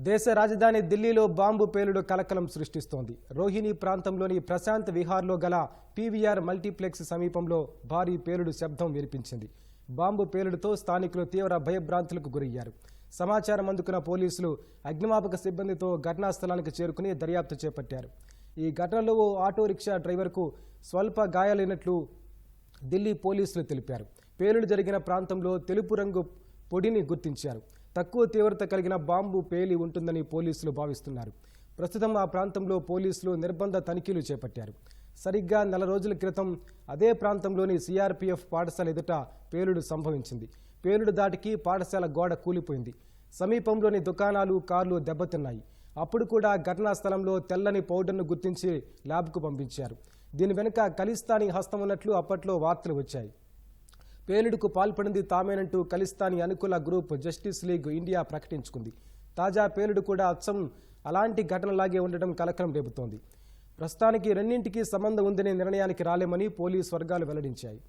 దేశ రాజధాని ఢిల్లీలో బాంబు పేలుడు కలకలం సృష్టిస్తోంది. రోహిణి ప్రాంతంలోని ప్రశాంత్ విహార్లో గల పీవీఆర్ మల్టీప్లెక్స్ సమీపంలో భారీ పేలుడు శబ్దం వినిపించింది. బాంబు పేలుడుతో స్థానికులు తీవ్ర భయభ్రాంతులకు గురయ్యారు. సమాచారం అందుకున్న పోలీసులు అగ్నిమాపక సిబ్బందితో ఘటనా స్థలానికి చేరుకుని దర్యాప్తు చేపట్టారు. ఈ ఘటనలో ఓ ఆటో రిక్షా డ్రైవర్కు స్వల్ప గాయాలైనట్లు ఢిల్లీ పోలీసులు తెలిపారు. పేలుడు జరిగిన ప్రాంతంలో తెలుపు రంగు పొడిని గుర్తించారు. తక్కువ తీవ్రత కలిగిన బాంబు పేలి ఉంటుందని పోలీసులు భావిస్తున్నారు. ప్రస్తుతం ఆ ప్రాంతంలో పోలీసులు నిర్బంధ తనిఖీలు చేపట్టారు. సరిగ్గా నెల రోజుల క్రితం అదే ప్రాంతంలోని సిఆర్పీఎఫ్ పాఠశాల ఎదుట పేలుడు సంభవించింది. పేలుడు దాటికి పాఠశాల గోడ కూలిపోయింది. సమీపంలోని దుకాణాలు కార్లు దెబ్బతిన్నాయి. అప్పుడు కూడా ఘటనా స్థలంలో తెల్లని పౌడర్ను గుర్తించి ల్యాబ్కు పంపించారు. దీని వెనుక ఖలిస్తానీ హస్తం ఉన్నట్లు అప్పట్లో వార్తలు వచ్చాయి. పేలుడుకు పాల్పడింది తామేనంటూ ఖలిస్తానీ అనుకూల గ్రూప్ జస్టిస్ లీగ్ ఇండియా ప్రకటించుకుంది. తాజా పేలుడు కూడా అచ్చం అలాంటి ఘటనలాగే ఉండటం కలకలం రేపుతోంది. ప్రస్తుతానికి రెండింటికి సంబంధం ఉందనే నిర్ణయానికి రాలేమని పోలీస్ వర్గాలు వెల్లడించాయి.